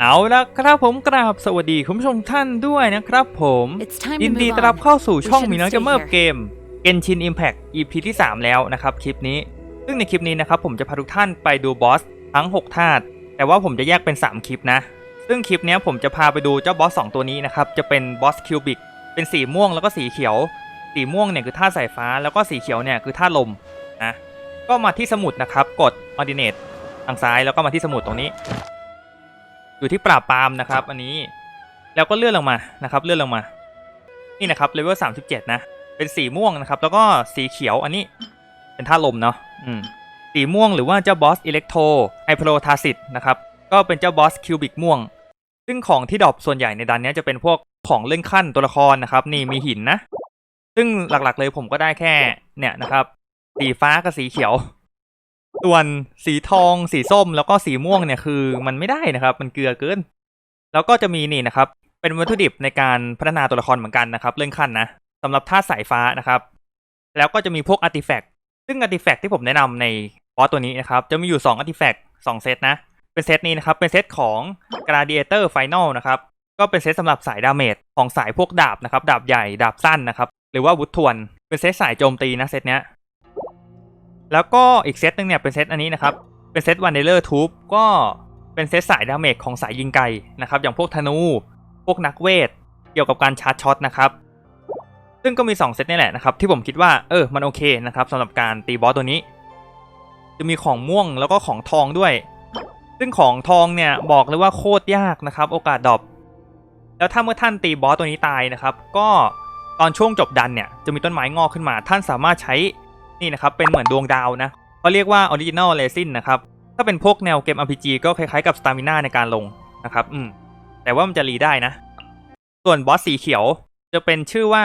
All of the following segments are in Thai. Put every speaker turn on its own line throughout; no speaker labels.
เอาละครับผมกราบสวัสดีคุณผู้ชมท่านด้วยนะครับผม
It's time
ยิ
to
นดี
move
ต้อนรับ
on.
เข้าสู่ช่อง
We
มี
shouldn't
น้อง
stay
เกมเมอร์
here.
เกม Genshin Impact EP ที่ 3 แล้วนะครับคลิปนี้ ซึ่งในคลิปนี้นะครับผมจะพาทุกท่านไปดูบอสทั้ง 6 ธาตุแต่ว่าผมจะแยกเป็น 3 คลิปนะ ซึ่งคลิปเนี้ยผมจะพาไปดูเจ้าบอส 2 ตัวนี้นะครับ จะเป็นบอสคิวบิกเป็นสีม่วงแล้วก็สีเขียว สีม่วงเนี่ยคือธาตุสายฟ้า แล้วก็สีเขียวเนี่ยคือธาตุลมนะก็มาที่สมุดนะครับกด Ordinate ทางซ้ายแล้วก็มาที่สมุดตรงนี้ อยู่ที่ปราบปรามนะครับ อันนี้แล้วก็เลื่อนลงมานะครับ เลื่อนลงมา นี่นะครับเลเวล37นะ เป็นสีม่วงนะครับ แล้วก็สีเขียวอันนี้เป็นธาตุลมเนาะอืมสีม่วงหรือว่าเจ้าบอสอิเล็กโทรไฮโปรทาซิตนะครับก็เป็นเจ้าบอสคิวบิกม่วง ซึ่งของที่ดรอปส่วนใหญ่ในดันเนี้ยจะเป็นพวกของเลื่อนขั้นตัวละครนะครับ นี่มีหินนะ ซึ่งหลักๆเลยผมก็ได้แค่เนี่ยนะครับ สีฟ้ากับสีเขียว ส่วนสีทอง สีส้มแล้วก็สีม่วงเนี่ยคือมันไม่ได้นะครับ มันเกลือเกิน แล้วก็จะมีนี่นะครับ เป็นวัตถุดิบในการพัฒนาตัวละครเหมือนกันนะครับ เรื่องขั้นนะสำหรับธาสายฟ้านะครับ แล้วก็จะมีพวกอาร์ติแฟกต์ซึ่งอาร์ติแฟกต์ที่ผมแนะนำในบอสตัวนี้นะครับ จะมีอยู่2อาร์ติแฟกต์2เซตนะ เป็นเซตนี้นะครับ เป็นเซตของ Gladiator Final นะครับ ก็เป็นเซตสำหรับสายดาเมจของสายพวกดาบนะครับ ดาบใหญ่ ดาบสั้นนะครับ หรือว่าวุฒทวน เป็นเซตสายโจมตีนะเซตเนี้ย แล้วก็อีกเซตหนึ่งเนี่ยเป็นเซตอันนี้นะครับ เป็นเซตวันเดเลอร์ทูบก็เป็นเซตสายดาเมจของสายยิงไกลนะครับ อย่างพวกธนู พวกนักเวท เกี่ยวกับการชาร์จช็อตนะครับ ซึ่งก็มี 2 เซตนี่แหละนะครับ ที่ผมคิดว่าเออมันโอเคนะครับสำหรับการตีบอสตัวนี้ จะมีของม่วงแล้วก็ของทองด้วย ซึ่งของทองเนี่ยบอกเลยว่าโคตรยากนะครับ โอกาสดรอปแล้วถ้าเมื่อท่านตีบอสตัวนี้ตายนะครับ ก็ตอนช่วงจบดันเนี่ยจะมีต้นไม้งอกขึ้นมา ท่านสามารถใช้ นี่นะครับเป็นเหมือนดวงดาวนะเขาเรียกว่าออริจินอลเลซินนะครับถ้าเป็นพวกแนวเกม RPG ก็คล้ายๆกับสตามิน่าในการลงนะครับอืมแต่ว่ามันจะรีได้นะ ส่วนบอสสีเขียวจะเป็นชื่อว่า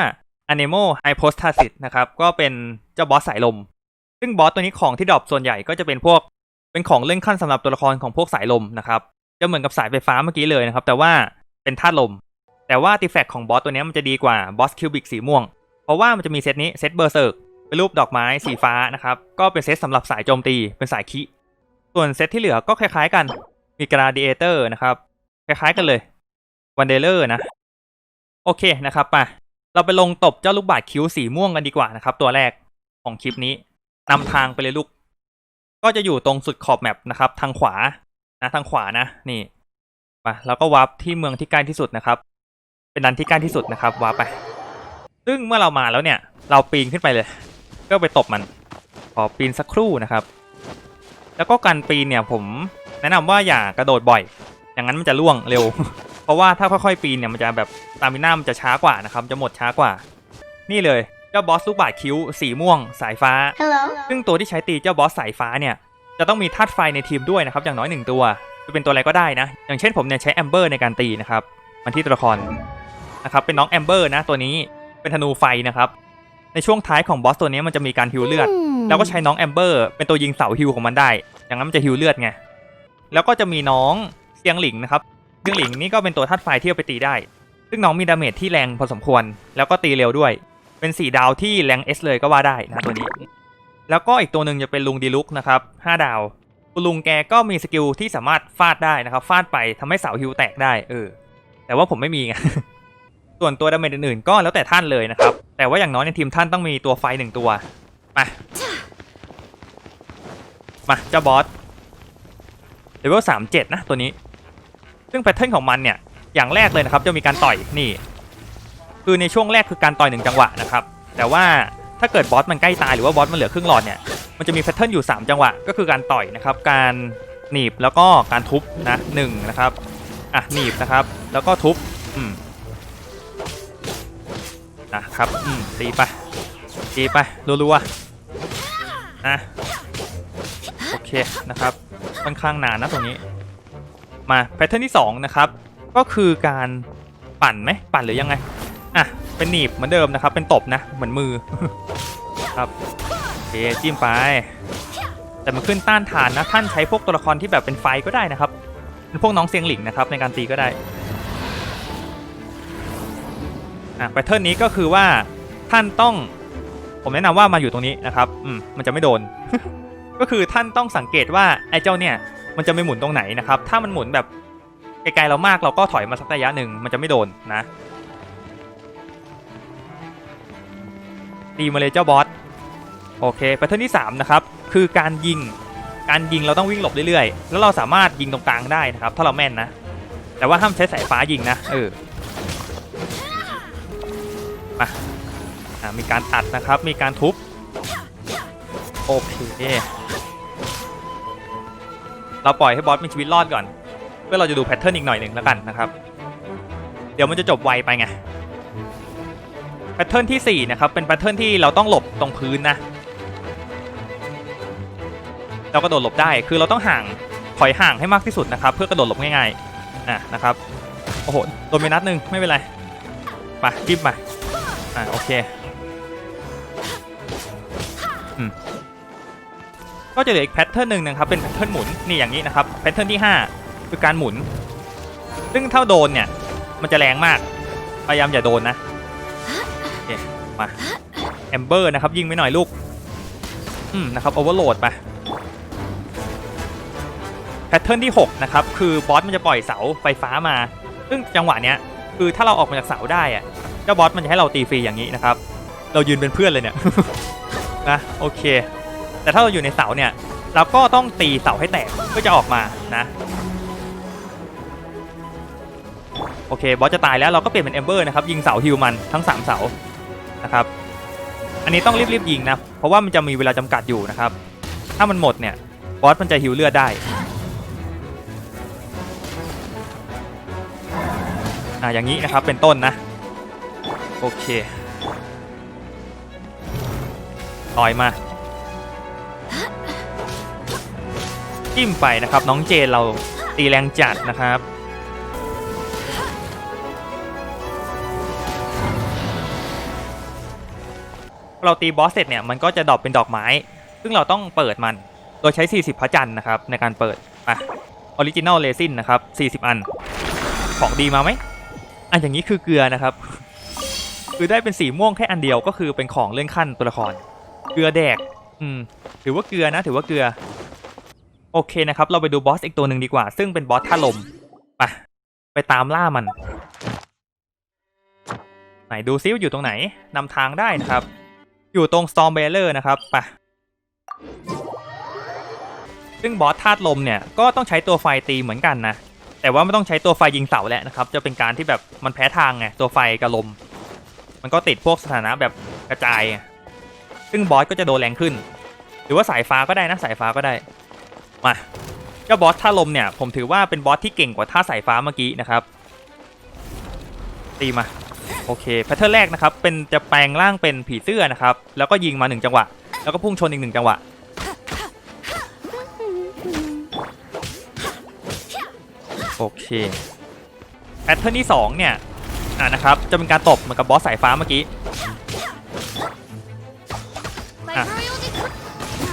Anemo Hypostasis นะครับก็เป็นเจ้าบอสสายลม ซึ่งบอสตัวนี้ของที่ดรอปส่วนใหญ่ก็จะเป็นพวกเป็นของเลื่อนขั้นสำหรับตัวละครของพวกสายลมนะครับจะเหมือนกับสายไฟฟ้าเมื่อกี้เลยนะครับ แต่ว่าเป็นธาตุลม แต่ว่าติแฟกของบอสตัวนี้มันจะดีกว่าบอสคิวบิกสีม่วง เพราะว่ามันจะมีเซตนี้เซตเบอร์เซิร์ก เป็นรูปดอกไม้สีฟ้านะครับ ก็เป็นเซตสำหรับสายโจมตีเป็นสายคิ ส่วนเซตที่เหลือก็คล้ายๆกัน มีกราดิเอเตอร์นะครับ คล้ายๆกันเลยวันเดเลอร์นะ โอเคนะครับไปเราไปลงตบเจ้าลูกบาศคิ้วสีม่วงกันดีกว่านะครับ ตัวแรกของคลิปนี้นำทางไปเลยลูก ก็จะอยู่ตรงสุดขอบแมปนะครับ ทางขวานะทางขวานะ นี่ไปแล้วก็วาร์ปที่เมืองที่ใกล้ที่สุดนะครับ เป็นดันที่ใกล้ที่สุดนะครับวาร์ปไป ซึ่งเมื่อเรามาแล้วเนี่ย เราปีนขึ้นไปเลย ก็ไปตบมันขอปีนสักครู่นะครับ แล้วก็การปีนเนี่ยผมแนะนำว่าอย่ากระโดดบ่อย อย่างนั้นมันจะล่วงเร็ว เพราะว่าถ้าค่อยๆปีนเนี่ยมันจะแบบตามิน่ามันจะช้ากว่านะครับ จะหมดช้ากว่า นี่เลยเจ้าบอสลูกบาศก์คิ้วสีม่วง สายฟ้า
Hello.
ซึ่งตัวที่ใช้ตีเจ้าบอสสายฟ้าเนี่ยจะต้องมีธาตุไฟในทีมด้วยนะครับ อย่างน้อยหนึ่งตัว จะเป็นตัวอะไรก็ได้นะ อย่างเช่นผมเนี่ยใช้แอมเบอร์ในการตีนะครับมันที่ตัวละครนะครับเป็นน้องแอมเบอร์นะตัวนี้เป็นธนูไฟนะครับ ในช่วงท้ายของบอสตัวนี้มันจะมีการฮิวเลือด แล้วก็ใช้น้องแอมเบอร์เป็นตัวยิงเสาฮิวของมันได้ อย่างนั้นมันจะฮิวเลือดไง แล้วก็จะมีน้องเซียงหลิงนะครับ เซียงหลิงนี่ก็เป็นตัวธาตุไฟที่เอาไปตีได้ ซึ่งน้องมีดาเมจที่แรงพอสมควร แล้วก็ตีเร็วด้วย เป็นสี่ดาวที่แรงเอสเลยก็ว่าได้นะตัวนี้ แล้วก็อีกตัวหนึ่งจะเป็นลุงดีลุกนะครับห้าดาวคุณลุงแกก็มีสกิลที่สามารถฟาดได้นะครับ ฟาดไปทำให้เสาฮิวแตกได้ เออ แต่ว่าผมไม่มีไง ส่วนตัวดาเมจอื่นๆก็แล้วแต่ท่านเลยนะครับ แต่ว่าอย่างน้อยในทีมท่านต้องมีตัวไฟหนึ่งตัวมามาเจ้าบอสเลเวลสามเจ็ดนะตัวนี้ ซึ่งแพทเทิร์นของมันเนี่ยอย่างแรกเลยนะครับจะมีการต่อยนี่คือในช่วงแรกคือการต่อยหนึ่งจังหวะนะครับ แต่ว่าถ้าเกิดบอสมันใกล้ตายหรือว่าบอสมันเหลือครึ่งหลอดเนี่ยมันจะมีแพทเทิร์นอยู่ 3 จังหวะก็คือการต่อยนะครับ การหนีบแล้วก็การทุบนะหนึ่งนะครับอะหนีบนะครับ แล้วก็ทุบอืม นะครับอืมตีไปตีไปรัวๆนะโอเคนะครับค่อนข้างนานนะตรงนี้ มาแพทเทิร์นที่2นะครับก็คือการปั่นไหมปั่นหรือยังไงอะเป็นหนีบเหมือนเดิมนะครับ เป็นตบนะเหมือนมือครับโอเคจิ้มไป แต่มันขึ้นต้านทานนะท่านใช้พวกตัวละครที่แบบเป็นไฟก็ได้นะครับเป็นพวกน้องเซียงหลิงนะครับในการตีก็ได้ อะแพทเทิร์นนี้ก็คือว่าท่านต้อง ผมแนะนำว่ามาอยู่ตรงนี้นะครับอืมมันจะไม่โดน ก็คือท่านต้องสังเกตว่าไอ้เจ้าเนี่ย มันจะไม่หมุนตรงไหนนะครับ ถ้ามันหมุนแบบไกลๆเรามากเราก็ถอยมาสักระยะหนึ่งมันจะไม่โดนนะตีมาเลยเจ้าบอสโอเคแพทเทิร์นที่3นะครับคือการยิงการยิงเราต้องวิ่งหลบเรื่อยๆ แล้วเราสามารถยิงตรงกลางได้นะครับ ถ้าเราแม่นนะ แต่ว่าห้ามใช้สายฟ้ายิงนะ เออ มาอ่ามีการอัดนะครับ มีการทุบ โอเค เราปล่อยให้บอสมีชีวิตรอดก่อน เพื่อเราจะดูแพทเทิร์นอีกหน่อยหนึ่งแล้วกันนะครับ เดี๋ยวมันจะจบไวไปไง แพทเทิร์นที่4นะครับ เป็นแพทเทิร์นที่เราต้องหลบตรงพื้นนะ เรากระโดดหลบได้ คือเราต้องห่าง ถอยห่างให้มากที่สุดนะครับ เพื่อกระโดดหลบง่ายๆ อะนะครับ โอ้โห โดนไปนัดหนึ่งไม่เป็นไร ไปจิ้มไป อะโอเคอืมก็จะเหลืออีกแพทเทิร์นหนึ่งนะครับเป็นแพทเทิร์นหมุนนี่อย่างนี้นะครับแพทเทิร์นที่ 5 คือการหมุน ซึ่งถ้าโดนเนี่ย มันจะแรงมากพยายามอย่าโดนนะโอเคมาแอมเบอร์นะครับยิงไปหน่อยลูกอืมนะครับโอเวอร์โหลดไปแพทเทิร์นที่ 6 นะครับ คือบอสมันจะปล่อยเสาไฟฟ้ามา ซึ่งจังหวะเนี้ยคือถ้าเราออกมาจากเสาได้อะ จ้าบอสมันจะให้เราตีฟรีอย่างนี้นะครับ เรายืนเป็นเพื่อนเลยเนี่ยนะโอเค แต่ถ้าเราอยู่ในเสาเนี่ย เราก็ต้องตีเสาให้แตกเพื่อจะออกมานะโอเคบอสจะตายแล้วเราก็เปลี่ยนเป็นเอมเบอร์นะครับยิงเสาฮิวมันทั้ง 3 เสานะครับอันนี้ต้องรีบๆยิงนะเพราะว่ามันจะมีเวลาจำกัดอยู่นะครับ ถ้ามันหมดเนี่ยบอสมันจะฮิวเลือดได้อ่าอย่างนี้นะครับเป็นต้นนะ โอเคต่อยมาจิ้มไปนะครับ น้องเจนเราตีแรงจัดนะครับเราตีบอสเสร็จเนี่ยมันก็จะดรอปเป็นดอกไม้ ซึ่งเราต้องเปิดมัน โดยใช้ 40 พระจันทร์นะครับ ในการเปิดอะออริจินอลเรซินนะครับ 40 อัน ของดีมาไหม อันอย่างนี้คือเกลือนะครับ คือได้เป็นสีม่วงแค่อันเดียวก็คือเป็นของเลื่อนขั้นตัวละคร เกลือแดก อืม ถือว่าเกลือนะ ถือว่าเกลือ โอเคนะครับ เราไปดูบอสอีกตัวหนึ่งดีกว่า ซึ่งเป็นบอสท่าลมไปไปตามล่ามัน ไหนดูซิว่าอยู่ตรงไหนนำทางได้นะครับ อยู่ตรง Storm Bearer นะครับไปซึ่งบอสธาตุลมเนี่ยก็ต้องใช้ตัวไฟตีเหมือนกันนะ แต่ว่าไม่ต้องใช้ตัวไฟยิงเสาแหละนะครับ จะเป็นการที่แบบมันแพ้ทางไงตัวไฟกับลม มันก็ติดพวกสถานะแบบกระจาย ซึ่งบอสก็จะโดนแรงขึ้น หรือว่าสายฟ้าก็ได้นะสายฟ้าก็ได้ มาเจ้าบอสท่าลมเนี่ย ผมถือว่าเป็นบอสที่เก่งกว่าท่าสายฟ้าเมื่อกี้นะครับ ตีมา โอเคแพทเทิร์นแรกนะครับ เป็นจะแปลงร่างเป็นผีเสื้อนะครับ แล้วก็ยิงมาหนึ่งจังหวะ แล้วก็พุ่งชนอีกหนึ่งจังหวะ โอเคแพทเทิร์นที่สองเนี่ย อ่านะครับ จะเป็นการตบเหมือนกับบอสสายฟ้าเมื่อกี้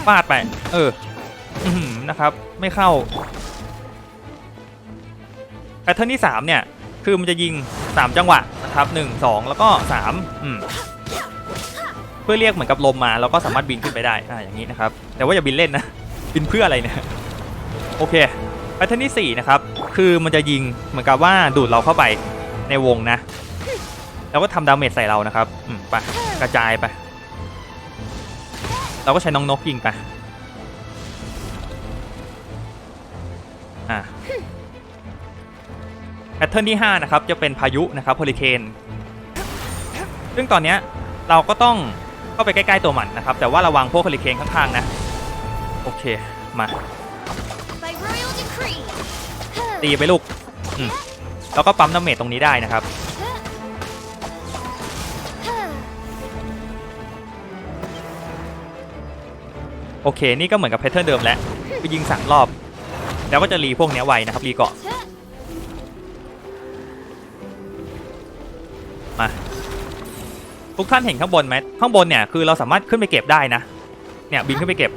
ฟาดไป เอออือหือนะครับ ไม่เข้าแพทเทิร์นที่ 3 เนี่ย คือมันจะยิง 3 จังหวะนะครับ 1 2 แล้วก็3อืมเพื่อเรียกเหมือนกับลมมา แล้วก็สามารถบินขึ้นไปได้ อ่า อย่างนี้นะครับ แต่ว่าอย่าบินเล่นนะ บินเพื่ออะไรเนี่ย โอเค แพทเทิร์นที่ 4 นะครับ คือมันจะยิงเหมือนกับว่าดูดเราเข้าไปในวงนะ แล้วก็ทำดาเมจใส่เรานะครับอืมไปกระจายไป เราก็ใช้น้องนกยิงไป อ่าแพทเทิร์นที่ 5 นะครับ จะเป็นพายุนะครับโฮลิเคนซึ่งตอนเนี้ยเราก็ต้องเข้าไปใกล้ๆตัวมันนะครับ แต่ว่าระวังพวกโฮลิเคนข้างๆนะ โอเค มา
By royal decree.
ตีไปลูกอืมแล้วก็ปั๊มดาเมจตรงนี้ได้นะครับ โอเค นี่ก็เหมือนกับแพทเทิร์นเดิมแล้วไปยิงสามรอบ แล้วก็จะรีพวกเนี้ยไวนะครับรีเกาะมาทุกท่านเห็นข้างบนไหมข้างบนเนี่ยคือเราสามารถขึ้นไปเก็บได้นะเนี่ยบินขึ้นไปเก็บ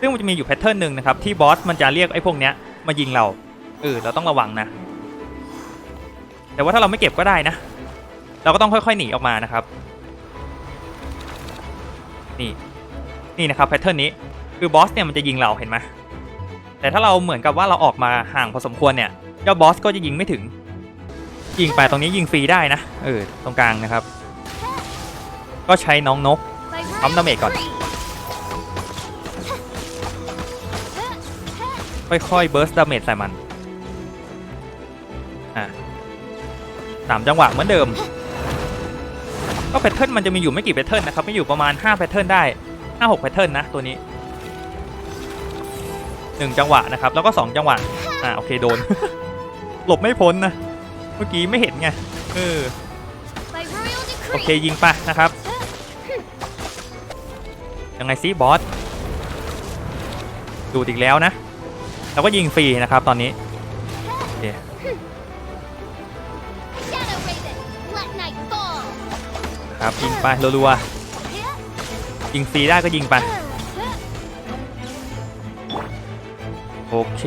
ซึ่งมันจะมีอยู่แพทเทิร์นหนึ่งนะครับที่บอสมันจะเรียกไอ้พวกเนี้ยมายิงเราเออเราต้องระวังนะ แต่ว่าถ้าเราไม่เก็บก็ได้นะ เราก็ต้องค่อยๆหนีออกมานะครับ นี่นี่นะครับแพทเทิร์นนี้ คือบอสเนี่ยมันจะยิงเราเห็นไหมแต่ถ้าเราเหมือนกับว่าเราออกมาห่างพอสมควรเนี่ยเจ้าบอสก็จะยิงไม่ถึง ยิงไปตรงนี้ยิงฟรีได้นะเออตรงกลางนะครับ ก็ใช้น้องนก
By
Bấm
royal
damage còn.
decree.
ค่อยๆเบิร์สดาเมจใส่มันอะสามจังหวะเหมือนเดิม ก็แพทเทิร์นมันจะมีอยู่ไม่กี่แพทเทิร์นนะครับไม่อยู่ประมาณ5แพทเทิร์นได้5 6แพทเทิร์นนะตัวนี้ หนึ่งจังหวะนะครับ แล้วก็สองจังหวะ อ่าโอเคโดน หลบไม่พ้นนะ เมื่อกี้ไม่เห็นไง เออ โอเคยิงไปนะครับ ยังไงซิบอส ดูดอีกแล้วนะ แล้วก็ยิงฟรีนะครับตอนนี้โอเคครับยิงไปรัวๆยิงฟรีได้ก็ยิงไป โอเค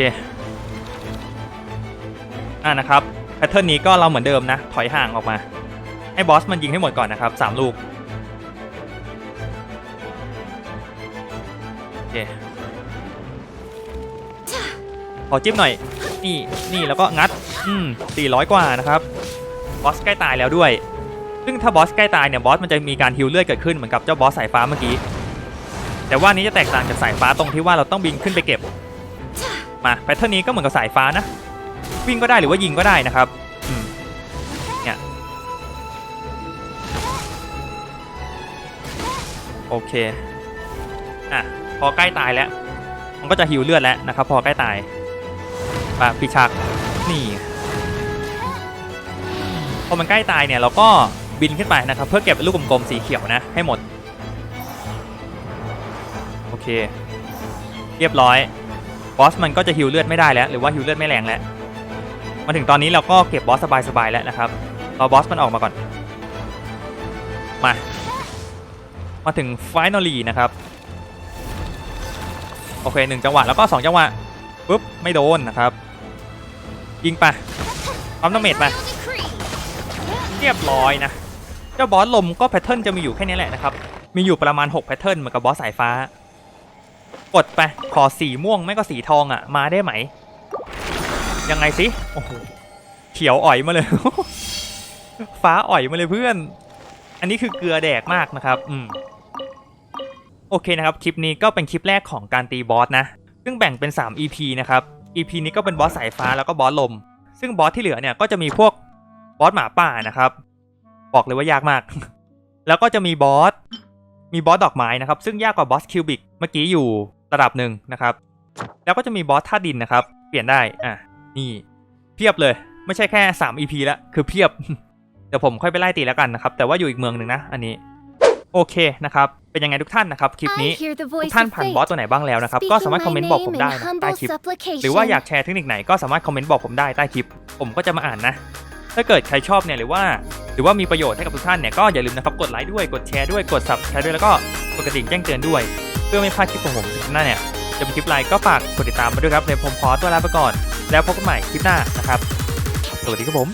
อ่านะครับแพทเทิร์นนี้ก็เราเหมือนเดิมนะ ถอยห่างออกมา ให้บอสมันยิงให้หมดก่อนนะครับสามลูก โอเค ขอจิ้มหน่อย นี่นี่แล้วก็งัด อืม400 กว่านะครับ บอสใกล้ตายแล้วด้วย ซึ่งถ้าบอสใกล้ตายเนี่ย บอสมันจะมีการฮิลเลือดเกิดขึ้นเหมือนกับเจ้าบอสสายฟ้าเมื่อกี้ แต่ว่านี้จะแตกต่างจากสายฟ้าตรงที่ว่าเราต้องบินขึ้นไปเก็บ มาแพทเทิร์นนี้ก็เหมือนกับสายฟ้านะ วิ่งก็ได้หรือว่ายิงก็ได้นะครับเนี่ยโอเคอะพอใกล้ตายแล้ว มันก็จะฮิวเลือดแล้วนะครับ พอใกล้ตายปะพิชักนี่พอมันใกล้ตายเนี่ยเราก็บินขึ้นไปนะครับ เพื่อเก็บลูกกลมๆสีเขียวนะให้หมด โอเค เรียบร้อย บอสมันก็จะฮิวเลือดไม่ได้แล้วหรือว่าฮิวเลือดไม่แรงแล้วมาถึงตอนนี้เราก็เก็บบอสสบายๆแล้วนะครับรอบอสมันออกมาก่อน มา มาถึง finally นะครับโอเคหนึ่งจังหวะแล้วก็สองจังหวะปุ๊บไม่โดนนะครับยิงไปปั๊ม
By
ดาเมจไปเรียบร้อยนะ เจ้าบอสลมก็แพทเทิร์นจะมีอยู่แค่นี้แหละนะครับ มีอยู่ประมาณ 6 แพทเทิร์นเหมือนกับบอสสายฟ้า กดไป ขอสีม่วงไม่ก็สีทองอะ มาได้ไหม ยังไงสิโอ้โหเขียวอ่อยมาเลย ฟ้าอ่อยมาเลยเพื่อน อันนี้คือเกลือแดกมากนะครับ อืม โอเคนะครับ คลิปนี้ก็เป็นคลิปแรกของการตีบอสนะ ซึ่งแบ่งเป็น 3 EP นะครับ EP นี้ก็เป็นบอสสายฟ้าแล้วก็บอสลม ซึ่งบอสที่เหลือเนี่ยก็จะมีพวกบอสหมาป่านะครับ บอกเลยว่ายากมาก แล้วก็จะมีบอส มีบอสดอกไม้นะครับ ซึ่งยากกว่าบอสคิวบิกเมื่อกี้อยู่ ระดับหนึ่งนะครับ แล้วก็จะมีบอสท่าดินนะครับ เปลี่ยนได้อะนี่เพียบเลย ไม่ใช่แค่ 3 EP แล้วคือเพียบ เดี๋ยวผมค่อยไปไล่ตีแล้วกันนะครับ แต่ว่าอยู่อีกเมืองหนึ่งนะอันนี้โอเคนะครับ เป็นยังไงทุกท่านนะครับ คลิปนี้
I hear the
ทุก
voice
ท่าน
of
ผ่าน
fate.
บอสตัวไหนบ้างแล้วนะครับ ก็สามารถคอมเมนต์บอกผมได้นะใต้คลิป หรือว่าอยากแชร์เทคนิคไหนก็สามารถคอมเมนต์บอกผมได้ใต้คลิป ผมก็จะมาอ่านนะ ถ้าเกิดใครชอบเนี่ยหรือว่า หรือว่ามีประโยชน์ให้กับทุกท่านเนี่ยก็อย่าลืมนะครับ กดไลค์ด้วย กดแชร์ด้วย กด subscribe ด้วย แล้วก็กดกระดิ่งแจ้งเตือนด้วย เพื่อไม่พลาดคลิปของผมคลิปหน้าเนี่ยจะเป็นคลิปไลน์ก็ฝากกดติดตามมาด้วยครับในผมขอตัวลาไปก่อน แล้วพบกันใหม่คลิปหน้านะครับ สวัสดีครับผม